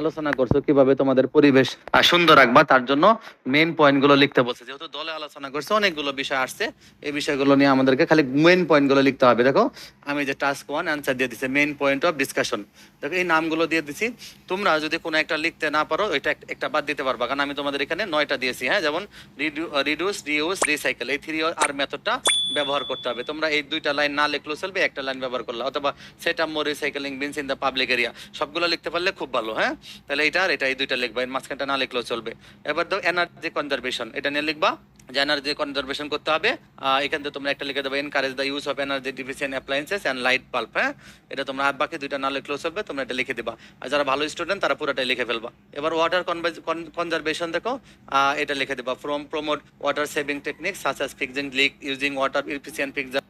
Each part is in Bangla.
আলোচনা করছ, কীভাবে তোমাদের পরিবেশ সুন্দর রাখবা, তার জন্য লিখতে বলছে। যেহেতু দলে আলোচনা করছে, অনেকগুলো বিষয় আসছে, এই বিষয়গুলো নিয়ে আমাদেরকে খালি লিখতে হবে। দেখো, আমি যে টাস্ক ওয়ান দিয়ে পয়েন্ট অফ ডিসকাশন দেখো, এই নামগুলো দিয়ে দিছি। তোমরা যদি কোনো একটা লিখতে না পারো এটা একটা বাদ দিতে পারবা। কারণ আমি তোমাদের এখানে নয়টা দিয়েছি হ্যাঁ? যেমন রিডিউস রিউজ রিসাইকেল এই থ্রি আর মেথডটা ব্যবহার করতে হবে। তোমরা এই দুইটা লাইন না লিখলেও চলবে, একটা লাইন ব্যবহার করলে। অথবা set up more recycling bins in the public area সবগুলো লিখতে পারলে খুব ভালো হ্যাঁ? তাহলে এটা আর এটা, এই দুইটা লিখবা, এর মাঝখানটা না লিখলেও চলবে। এবার তো এনার্জি কনজারভেশন এটা নিয়ে লিখবা, যে এনার্জি কনজারভেশন করতে হবে এখান থেকে তোমরা একটা লিখে দেবে encourage the use of energy deficient appliances and light bulb হ্যাঁ? এটা তোমরা আর বাকি দুইটা না লিখলেও চলবে, তোমরা এটা লিখে দিবা। আর যারা ভালো স্টুডেন্ট তারা পুরোটাই লিখে ফেলবা। এবার ওয়াটার কনজারভেশন দেখো এটা লিখে দিবা। From promote water saving technique such as fixing leak using water efficient fixer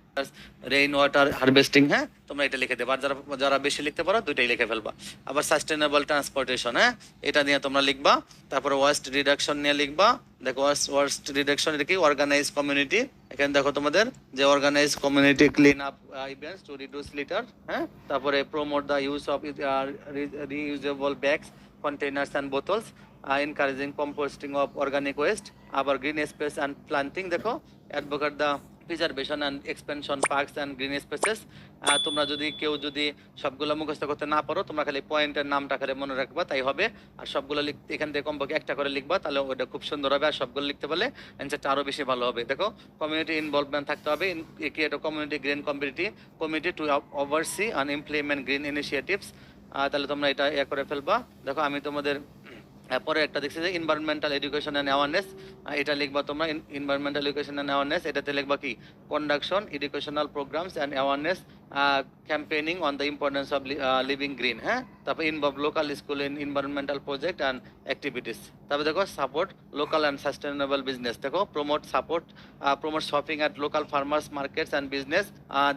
rain water harvesting হ্যাঁ? তোমরা এটা লিখে দেবা। যারা যারা বেশি লিখতে পারো, দুইটাই লিখে ফেলবা। আবার সাস্টেনেবল ট্রান্সপোর্টেশন হ্যাঁ? এটা নিয়ে তোমরা লিখবা। তারপরে ওয়েস্ট রিডাকশন নিয়ে লিখবা। দেখো ওয়েস্ট ওয়েস্ট রিডাকশন এটা কি? অর্গানাইজ কমিউনিটি এখানে দেখো তোমাদের যে organise community clean up events to reduce litter হ্যাঁ? তারপরে promote the use of reusable bags containers and bottles encouraging composting of organic waste আবার গ্রিন স্পেস অ্যান্ড প্লান্টিং দেখো advocate the preservation and expansion parks and green spaces তোমরা যদি কেউ যদি সবগুলো মুখস্থ করতে না পারো, তোমরা খালি পয়েন্টের নামটা খালি মনে রাখবা, তাই হবে। আর সবগুলো লিখতে এখান থেকে কমপক্ষে একটা করে লিখবা, তাহলে ওটা খুব সুন্দর হবে। আর সবগুলো লিখতে পারলে অ্যান্সারটা আরও বেশি ভালো হবে। দেখো কমিউনিটি ইনভলভমেন্ট থাকতে হবে। Create community green community committee to oversee and implement green initiatives তাহলে তোমরা এটা ইয়ে করে ফেলবা। দেখো, আমি তোমাদের পরে একটা দেখছি যে এনভায়রনমেন্টাল এডুকেশন অ্যান্ড অ্যাওয়ারনেস এটা লিখবা তোমরা এনভায়রনমেন্টাল এডুকেশন অ্যান্ড অ্যাওয়ারনেস এটাতে লিখবা কি? Conduction educational programs and awareness campaigning on the importance of living green হ্যাঁ তারপর involve local school in environmental project and activities তারপর দেখো support local and sustainable business দেখো promote support promote shopping at local farmers markets and business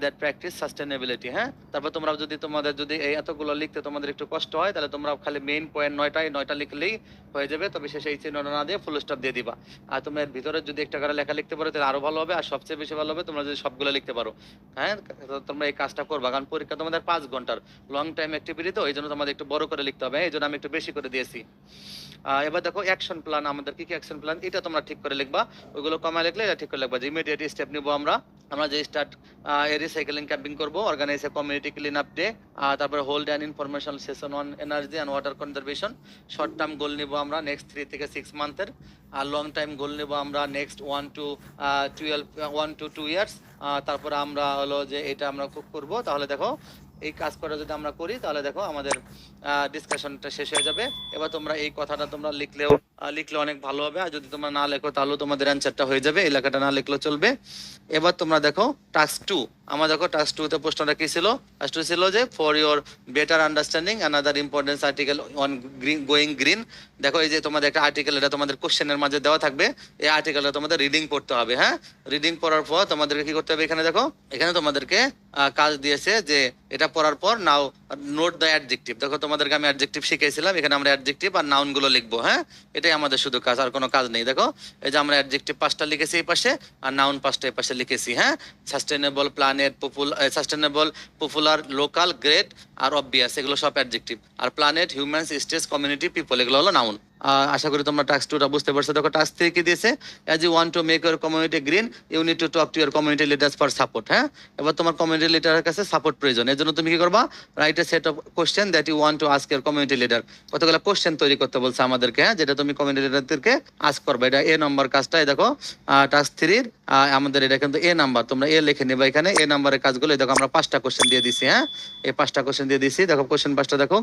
that practice sustainability হ্যাঁ তারপর তোমরা যদি তোমাদের যদি এই এতগুলো লিখতে তোমাদের একটু কষ্ট হয় তাহলে তোমরা খালি মেইন পয়েন্ট নয়টায় নয়টা লিখলেই হয়ে যাবে তবে শেষে এই চিহ্নটা না দিয়ে ফুল স্টপ দিয়ে দিবা আর তোমরা ভিতরে যদি একটা করে লেখা লিখতে পারো তাহলে আরও ভালো হবে আর সবচেয়ে বেশি ভালো হবে তোমরা যদি সবগুলো লিখতে পারো হ্যাঁ? তোমরা এই কাজটা করবা, কারণ পরীক্ষা তোমাদের পাঁচ ঘণ্টার লং টাইম অ্যাক্টিভিটি তো এই জন্য তোমাদের একটু বড় করে লিখতে হবে এই জন্য আমি একটু বেশি করে দিয়েছি। এবার দেখো অ্যাকশন প্ল্যান আমাদের কি কি অ্যাকশন প্ল্যান এটা তোমরা ঠিক করে লিখবা, ওইগুলো কমা লিখলে এটা ঠিক করে লিখবা, যে ইমিডিয়েট স্টেপ নিবো আমরা। আমরা যে স্টার্ট রিসাইকেলিং ক্যাম্পিং করব organise a community clean up day তারপরে hold and information session on energy and water conservation short term goal নিব আমরা নেক্সট থ্রি থেকে সিক্স মান্থের আর লং টাইম গোল নিব আমরা next one to twelve one to two years তারপরে আমরা হলো যে এটা আমরা করব। তাহলে দেখো, এই কাজ করে যদি আমরা করি, তাহলে দেখো আমাদের ডিসকাশনটা শেষ হয়ে যাবে। এবার তোমরা এই কথাটা তোমরা লিখলেও লিখলে অনেক ভালো হবে। আর যদি তোমরা না লেখো, তাহলেও তোমাদের অ্যান্সারটা হয়ে যাবে। এলাকাটা না লিখলেও চলবে। এবার তোমরা দেখো টাস্ক টু আমার দেখো টাস্ক টু তে প্রশ্নটা কি ছিল? টাস্ক টু ছিল যে for your better understanding another importance article on green going green দেখো, এই যে তোমাদের একটা আর্টিকেল এটা তোমাদের কোশ্চেনের মাঝে দেওয়া থাকবে। এই আর্টিকেলটা তোমাদের রিডিং পড়তে হবে হ্যাঁ? রিডিং পড়ার পর তোমাদেরকে কি করতে হবে এখানে দেখো? এখানে তোমাদেরকে কাজ দিয়েছে যে, এটা পড়ার পর নাও নোট দ্য অ্যাডজেক্টিভ দেখো, তোমাদেরকে আমি অ্যাডজেক্টিভ শিখেছিলাম এখানে আমরা অ্যাডজেক্টিভ আর নাউনগুলো লিখব হ্যাঁ? এটাই আমাদের শুধু কাজ, আর কোনো কাজ নেই। দেখো, এই যে আমরা অ্যাডজেক্টিভ পাঁচটা লিখেছি এই পাশে, আর নাউন পাঁচটা এই পাশে লিখেছি হ্যাঁ? Sustainable planet popular sustainable popular local great আর অবভিয়াস এগুলো সব অ্যাডজেক্টিভ আর planet human stage community people এগুলো হলো নাউন আশা করি তোমরা টাস্ক টুটা বুঝতে পারছ। দেখো টাস্ক থ্রি কি দিয়েছে? As you want to make your community green you need to talk to your community leaders for support হ্যাঁ? এবার তোমার কমিউনিটি লিডারের কাছে সাপোর্ট প্রয়োজন। এর জন্য তুমি কি করবা? Write a set of question that you want to ask your community leader কতগুলো কোশ্চেন তৈরি করতে বলছে আমাদেরকে হ্যাঁ? যেটা তুমি কমিউনিটি লিডারদেরকে আস্ক করবে। এটা এ নম্বর কাজটা দেখো টাস্ক থ্রির আমাদের এটা কিন্তু এ নাম্বার তোমরা এ লিখে নেবে এখানে। এ নাম্বারের কাজগুলো দেখো, আমরা পাঁচটা কোশ্চেন দিয়ে দিছি হ্যাঁ? এই পাঁচটা কোশ্চেন দিয়ে দিছি। দেখো কোশ্চেন পাঁচটা দেখো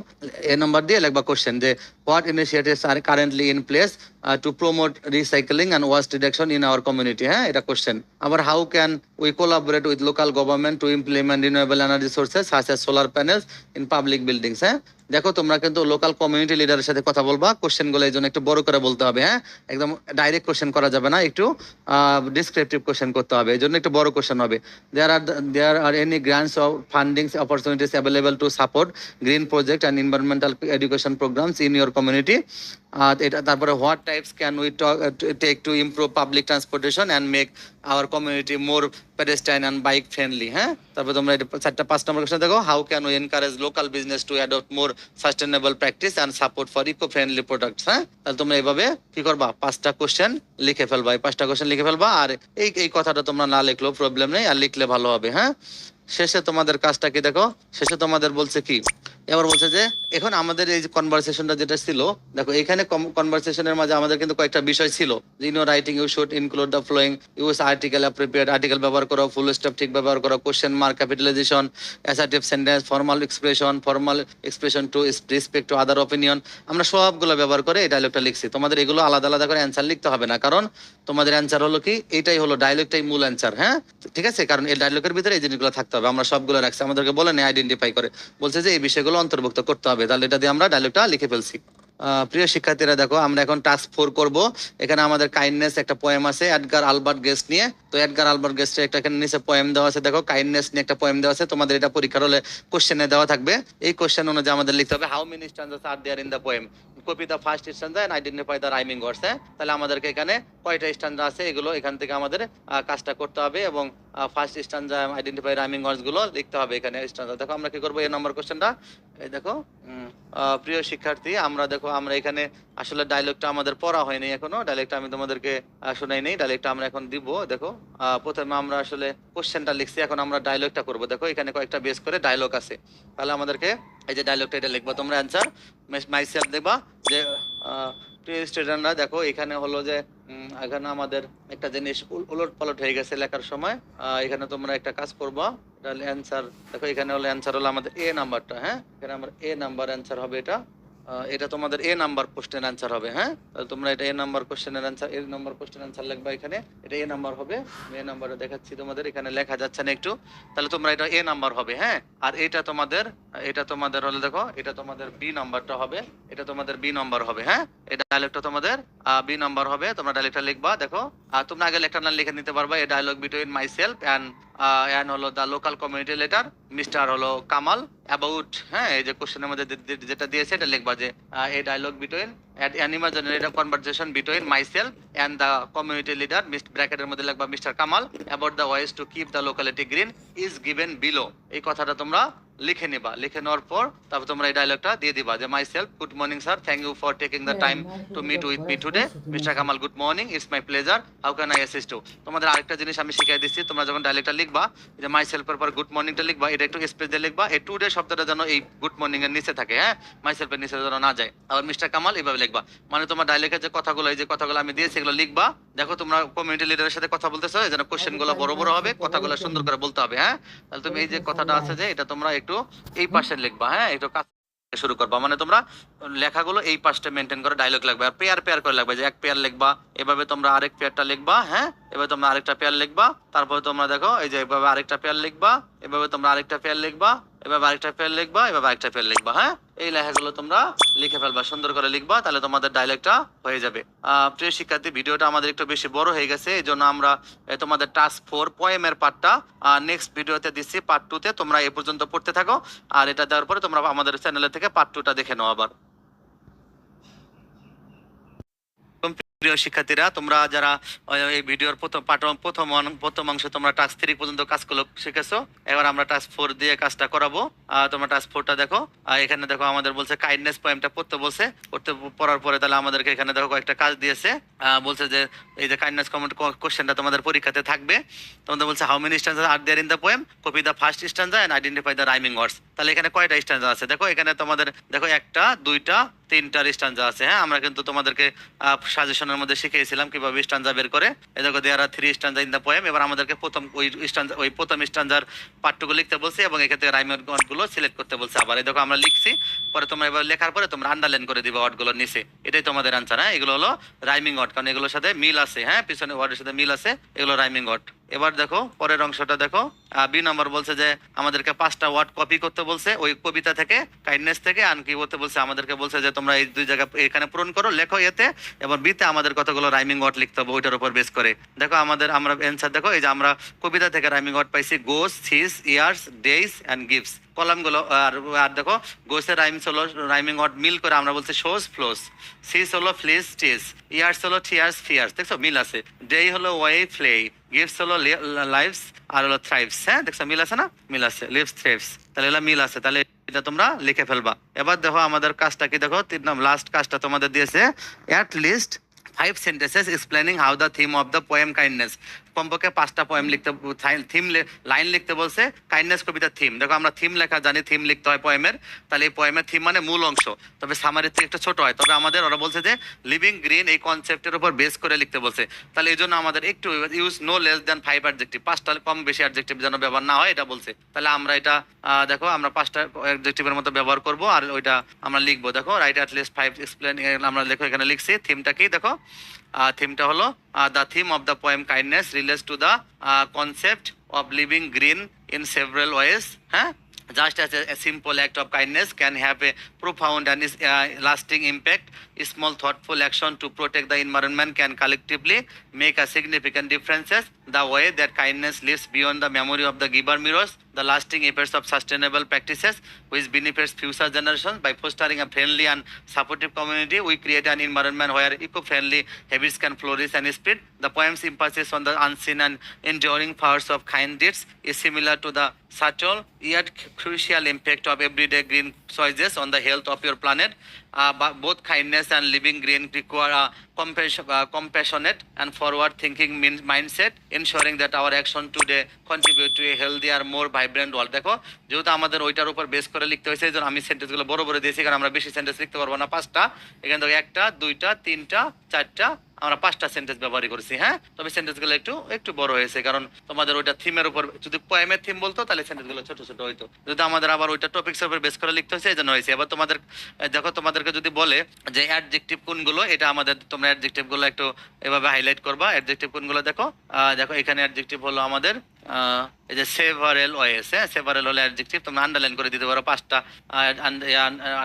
এ নাম্বার দিয়ে লিখবা কোশ্চেন যে what initiatives are currently in place. To promote recycling and waste reduction in our community হ্যাঁ এটা কোশ্চেন আবার how can we collaborate with local government to implement renewable energy sources such as solar panels in public buildings হ্যাঁ দেখো তোমরা কিন্তু লোকাল কমিউনিটি লিডারের সাথে কথা বলবা কোশ্চেনগুলো এই জন্য একটু বড় করে বলতে হবে হ্যাঁ একদম ডাইরেক্ট কোশ্চেন করা যাবে না একটু ডিসক্রিপটিভ কোশ্চেন করতে হবে এই জন্য একটু বড় কোশ্চেন হবে there are there are any grants of funding opportunities available to support green project and environmental education programmes in your community আর এটা তারপরে what types can we take to improve public transportation and make our community more pedestrian and bike friendly হ্যাঁ তারপরে তোমরা এটা চারটা পাঁচ নম্বর কোশ্চেন দেখো how can we encourage local business to adopt more sustainable practice and support for eco friendly products হ্যাঁ তাহলে তোমরা এইভাবে কি করবা? পাঁচটা কোশ্চেন লিখে ফেলবা। এই পাঁচটা কোশ্চেন লিখে ফেলবা আর এই এই কথাটা তোমরা না লিখলেও প্রবলেম নেই, আর লিখলে ভালো হবে হ্যাঁ? শেষে তোমাদের কাজটা কি দেখো? শেষে তোমাদের বলছে কি এবার বলছে যে, এখন আমাদের এই কনভারসেশনটা যেটা ছিল, দেখো, এখানে কনভারসেশনের মাঝে আমাদের কিন্তু কয়েকটা বিষয় ছিল। In writing you should include the following use article appropriate article ব্যবহার করো ফুল স্টপ ঠিক ব্যবহার করো question mark capitalization assertive sentence formal expression formal expression to respect to other opinion আমরা সবগুলো ব্যবহার করে এই ডায়লগটা লিখছি। তোমাদের এগুলো আলাদা আলাদা করে অ্যান্সার লিখতে হবে না, কারণ তোমাদের অ্যান্সার হলো কি? এটাই হলো ডায়লগটাই মূল অ্যান্সার হ্যাঁ? ঠিক আছে? কারণ এই ডায়লগের ভিতরে এই জিনিসগুলো থাকতে হবে। আমরা সবগুলো রাখছি, আমাদেরকে বলে নেই আইডেন্টিফাই করে। বলছে যে এই বিষয়গুলো অন্তর্ভুক্ত করতে হবে। তাহলে এটা দিয়ে আমরা ডায়লগটা লিখে ফেলছি। প্রিয় শিক্ষার্থীরা, দেখো, আমরা এখন টাস্ক ফোর করব। এখানে আমাদের কাইন্ডনেস একটা পোয়েম আছে এডগার আলবার্ট গেস্ট নিয়ে। তো এডগার আলবার্ট গেস্টের একটা এখানে নিচে পয়েম দেওয়া আছে। দেখো কাইন্ডনেস নিয়ে একটা পোয়েম দেওয়া আছে। তোমাদের এটা পরীক্ষার হলে কোশ্চেনে দেওয়া থাকবে। এই কোশ্চেন অনুযায়ী আমাদের লিখতে হবে how many stanzas are there in the poem copy the first stanza and identify the rhyming words হ্যাঁ? তাহলে আমাদেরকে এখানে কয়টা স্ট্যান্ডার আছে? এগুলো এখান থেকে আমাদের কাজটা করতে হবে এবং ফার্স্ট স্ট্যান্ডার আইডেন্টিফাই রাইমিং ওয়ার্ডসগুলো লিখতে হবে এখানে স্ট্যান্ডার দেখো আমরা কি করব এই নম্বর কোশ্চেনটা এই দেখো প্রিয় শিক্ষার্থী, আমরা দেখো, আমরা এখানে আসলে ডায়লগটা আমাদের পড়া হয়নি এখনও। ডায়লগটা আমি তোমাদেরকে শোনাই নেই। ডায়লগটা আমরা এখন দিব, দেখো প্রথমে আমরা আসলে কোশ্চেনটা লিখছি, এখন আমরা ডায়লগটা করব। দেখো, এখানে কয়েকটা বেস করে ডায়লগ আছে। তাহলে আমাদেরকে এই যে ডায়লগটা এটা লিখবা, তোমরা অ্যান্সার মাই সেলফ দেখবা যে স্টুডেন্টরা দেখো, এখানে হলো যে এখানে আমাদের একটা জিনিস উল- উলট পালট হয়ে গেছে লেখার সময়। এখানে তোমরা একটা কাজ করব, এটা অ্যান্সার দেখো, এখানে হলো অ্যান্সার হলো আমাদের এ নাম্বারটা হ্যাঁ? এখানে আমার এ নাম্বার অ্যান্সার হবে এটা। এটা তোমাদের এ নাম্বার কোশ্চেন অ্যান্সার হবে হ্যাঁ? তাহলে তোমরা এটা এ নাম্বার কোশ্চেনের answer A number question answer লিখবা এখানে। এটা এ নাম্বার হবে। এ নাম্বারে দেখাচ্ছি তোমাদের, এখানে লেখা যাচ্ছে না একটু। তাহলে তোমরা এটা এ নাম্বার হবে হ্যাঁ? আর এটা তোমাদের এটা তোমাদের হলো দেখো, এটা তোমাদের বি নাম্বারটা হবে, এটা তোমাদের বি নাম্বার হবে হ্যাঁ? এটা ডায়লগটা তোমাদের বি নাম্বার হবে, তোমরা ডায়লগটা লিখবা, দেখো। আর তোমরা আগে লেখার না লিখে নিতে পারবা, এই dialogue between myself and and হলো the local community leader mister হলো কামাল অ্যাবাউট হ্যাঁ এই যে কোশ্চেনের মধ্যে যেটা দিয়েছে, এটা লিখবা যে a dialogue between an imaginary conversation between myself and the community leader ব্র্যাকেটের মধ্যে লিখবা mister Kamal about the ways to keep the locality green is given below এই কথাটা তোমরা লিখে নিবা। লিখে নেওয়ার পর তারপর তোমরা এই ডায়লগটা দিয়ে দিবা যে myself good morning sir thank you for taking the time to meet with me today mister Kamal good morning it's my pleasure how can I assist you তোমাদের আরেকটা জিনিস আমি শিখিয়ে দিচ্ছি। তোমরা যখন ডায়লগটা লিখবা যে মাই সেলফের পর গুড মর্নিংটা লিখবা এটা একটু স্পেস দিয়ে লিখবা এই টুডে শব্দটা যেন এই গুড মর্নিং এর নিচে থাকে হ্যাঁ? মাই সেলফের নিচে যেন না যায়। আবার মিস্টার কামাল এইভাবে লিখবা। মানে তোমার ডায়লগের যে কথাগুলো এই যে কথাগুলো আমি দিয়েছি এগুলো লিখবা। দেখো তোমরা কমিউনিটি লিডারের সাথে কথা বলতেছো যেন কোশ্চেনগুলো বড় বড় হবে কথাগুলো সুন্দর করে বলতে হবে হ্যাঁ? তাহলে তুমি এই যে কথাটা আছে যে এটা তোমরা একটু এই পাশে লিখবা হ্যাঁ? একটু কাজ শুরু করবা। মানে তোমরা লেখাগুলো এই পাশটা মেনটেন করে ডায়লগ লাগবে আর পেয়ার পেয়ার করে লাগবে। যে এক পেয়ার লিখবা এভাবে তোমরা আরেক পেয়ারটা লিখবা হ্যাঁ? এভাবে তোমরা আরেকটা পেয়ার লিখবা তারপর তোমরা দেখো এই যে এভাবে আরেকটা পেয়ার লিখবা এভাবে তোমরা আরেকটা পেয়ার লিখবা এভাবে আরেকটা পেয়ার লিখবা এভাবে আরেকটা পেয়ার লিখবা হ্যাঁ? এই লেখাগুলো তোমরা লিখে ফেলবা, সুন্দর করে লিখবা, তাহলে তোমাদের ডায়লগটা হয়ে যাবে। প্রিয় শিক্ষার্থী, ভিডিওটা আমাদের একটু বেশি বড় হয়ে গেছে, এই জন্য আমরা তোমাদের টাস্ক ফোর পয়েমের পার্টটা নেক্সট ভিডিওতে দিচ্ছি পার্ট টু তে তোমরা এ পর্যন্ত পড়তে থাকো, আর এটা দেওয়ার পরে তোমরা আমাদের চ্যানেলের থেকে পার্ট টুটা দেখে নাও আবার। প্রিয় শিক্ষার্থীরা, তোমরা যারা এই ভিডিওর প্রথম পাঠ প্রথম প্রথম অংশে তোমরা টাস্ক থ্রি পর্যন্ত কাজগুলো শিখেছো? এবার আমরা টাস্ক ফোর দিয়ে কাজটা করাবো। তোমরা টাস্ক ফোরটা দেখো। এখানে দেখো আমাদের বলছে কাইন্ডনেস পোয়েমটা পড়তে বলছে। পড়তে, পড়ার পরে তাহলে আমাদেরকে এখানে দেখো কয়েকটা কাজ দিয়েছে। বলছে যে, এই যে কাইন্ডনেস কমেন্ট কোশ্চেনটা তোমাদের পরীক্ষাতে থাকবে। তোমাদের বলছে how many stanzas are there in the poem copy the first stanza and identify the rhyming words তাহলে এখানে কয়টা স্ট্যান্ডার আছে? দেখো, এখানে তোমাদের, দেখো একটা, দুইটা তিনটার স্ট্যান্ডা আছে হ্যাঁ? আমরা কিন্তু তোমাদেরকে সাজেশনের মধ্যে শিখিয়েছিলাম কীভাবে স্ট্যান্ডা বের করে। এই দেখো there are three stanza in the poem এবার আমাদেরকে প্রথম ওই স্ট্যান্ডা ওই প্রথম স্ট্যান্ডার পার্টটুকু লিখতে বলছে এবং থেকে রাইমেরগুলো সিলেক্ট করতে বলছে আবার। এই দেখো, আমরা লিখছি, পরে তোমরা এবার লেখার পরে তোমরা আন্ডারলাইন করে দিবে ওয়ার্ডগুলোর নিচে। এটাই তোমাদের আনসার হ্যাঁ? এগুলো হলো রাইমিং ওয়ার্ড কারণ এগুলোর সাথে মিল আছে হ্যাঁ? পিছনে ওয়ার্ডের সাথে মিল আছে, এগুলো রাইমিং ওয়ার্ড এবার দেখো, পরের অংশটা দেখো। বি নম্বর বলছে যে, আমাদেরকে পাঁচটা ওয়ার্ড কপি করতে বলছে। ওই কবিতা থেকে কাইন্ডনেস থেকে, আর কি বলতে বলছে, আমাদেরকে বলছে যে, তোমরা এই দুই জায়গা এখানে পূরণ করো, লেখো এতে। এবং বিতে আমাদের কতগুলো রাইমিং ওয়ার্ড লিখতে হবে, ওইটার উপর বেস করে। দেখো আমাদের, আমরা অ্যান্সার দেখো, এই যে আমরা কবিতা থেকে রাইমিং ওয়ার্ড পাইছি goes his years days and gives কলামগুলো আর আর দেখো, গোসের রাইমস হলো রাইমিং ওয়ার্ড মিল করে আমরা বলছি শোজ ফ্লোস সিস হলো ফ্লিস টিস ইয়ার্স হলো টিয়ার্স ফিয়ার্স দেখছ? মিল আছে। ডে হলো ওয়ে ফ্লে গিফটস হলো লাইভস আর হলো থ্রাইভস হ্যাঁ? দেখছ? মিল আছে না? মিল আছে। লিভস থ্রাইভস তাহলে এগুলো মিল আছে। তাহলে এটা তোমরা লিখে ফেলবা। এবার দেখো আমাদের কাজটা কি? দেখো, তিন নম্বর লাস্ট কাজটা তোমাদের দিয়েছে। At least five sentences explaining how the theme of the poem kindness কমপক্ষে পাঁচটা পোয়েম লিখতে থিম লাইন লিখতে বলছে কাইন্ডনেস কবিতার থিম দেখো, আমরা থিম লেখা জানি থিম লিখতে হয় পোয়েমের তাহলে এই পোয়েমের থিম মানে মূল অংশ। তবে সামারির থেকে একটু ছোট হয়। তবে আমাদের, ওরা বলছে যে লিভিং গ্রিন এই কনসেপ্টের উপর বেস করে লিখতে বলছে। তাহলে এই জন্য আমাদের একটু use no less than five adjective পাঁচটা কম বেশি অ্যাডজেক্টিভ যেন ব্যবহার না হয়, এটা বলছে। তাহলে আমরা এটা দেখো, আমরা পাঁচটা অ্যাডজেক্টিভের মতো ব্যবহার করব, আর ওইটা আমরা লিখব। দেখো write at least five explain আমরা দেখো এখানে লিখছি। থিমটা কি? দেখো থিমটা হলো the theme of the poem kindness relates to the concept of living green in several ways হ্যাঁ? Just as a, a act of kindness can can have a profound and is, uh, lasting impact. Small thoughtful action to protect the environment can collectively make a significant differences. The way that kindness lives beyond the memory of the giver mirrors. The lasting effects of sustainable practices which benefits future generations. By fostering a friendly and supportive community we create an environment where eco-friendly habits can flourish and spread. The poem's emphasis on the unseen and enduring powers of kind deeds is similar to the subtle yet crucial impact of everyday green choices on the health of your planet. Uh, both kindness and living green require a compassion, uh, compassionate and forward-thinking min- mindset, ensuring that our action today contribute to a healthier, more vibrant world. দেখো যেহেতু আমাদের ওইটার উপর বেস করে লিখতে হয়েছে এই জন্য আমি সেন্টেন্সগুলো বড় বড় দিয়েছি কারণ আমরা বেশি সেন্টেন্স লিখতে পারব না পাঁচটা এখান থেকে একটা দুইটা তিনটা চারটা আমরা পাঁচটা সেন্টেন্স ব্যবহার করেছি হ্যাঁ? তবে সেন্টেন্সগুলো একটু একটু বড় হয়েছে, কারণ তোমাদের ওইটা থিমের উপর, যদি পোয়েমের থিম বলতো, তাহলে সেন্টেন্সগুলো ছোট ছোট হইতো। যদি আমাদের আবার ওইটা টপিক্স উপর বেস করে লিখতে হয়েছে এই জন্য হয়েছে। এবার তোমাদের, দেখো তোমাদেরকে যদি বলে যে অ্যাডজেক্টিভ কোনগুলো, এটা আমাদের, তোমরা অ্যাডজেক্টিভগুলো একটু এভাবে হাইলাইট করবা। অ্যাডজেক্টিভ কোনগুলো দেখো? দেখো, এখানে অ্যাডজেক্টিভ হলো আমাদের এই যে সেভারেল ওয়েস হ্যাঁ? সেভারেল হলো অ্যাডজেক্টিভ তোমরা আন্ডারলাইন করে দিতে পারো পাঁচটা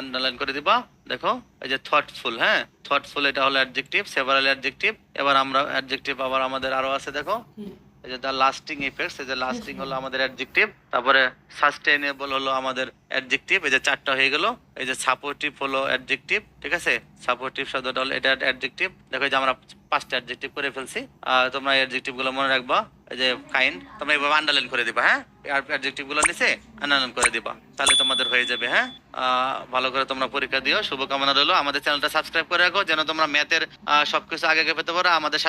আন্ডারলাইন করে দিবা। দেখো এই যে থটফুল হ্যাঁ? থটফুল এটা হলো অ্যাডজেক্টিভ সেভারাল অ্যাডজেক্টিভ এবার আমরা অ্যাডজেক্টিভ আবার আমাদের আরও আছে দেখো। এই যে দ্য লাস্টিং ইফেক্টস এই যে লাস্টিং হলো আমাদের অ্যাডজেক্টিভ তারপরে সাস্টেনেবল হলো আমাদের অ্যাডজেক্টিভ এই যে চারটা হয়ে গেল। এই যে সাপোর্টিভ হলো অ্যাডজেক্টিভ ঠিক আছে? সাপোর্টিভ শব্দটা হলো এটা অ্যাডজেক্টিভ দেখো এই যে আমরা পাঁচটা অ্যাডজেক্টিভ করে ফেলছি। আর তোমরা অ্যাডজেক্টিভগুলো মনে রাখবা। যে কাইন্ড তোমরা এভাবে আন্ডারলাইন করে দিবা হ্যাঁ? অ্যাডজেক্টিভগুলো নিচে আন্ডারলাইন করে দিবা, তাহলে তোমাদের হয়ে যাবে হ্যাঁ? ভালো করে তোমরা পরীক্ষা দিও, শুভকামনা রইল। আমাদের চ্যানেলটা সাবস্ক্রাইব করে রাখো, যেন তোমরা ম্যাথের সবকিছু আগে আগে পেতে পারো। আমাদের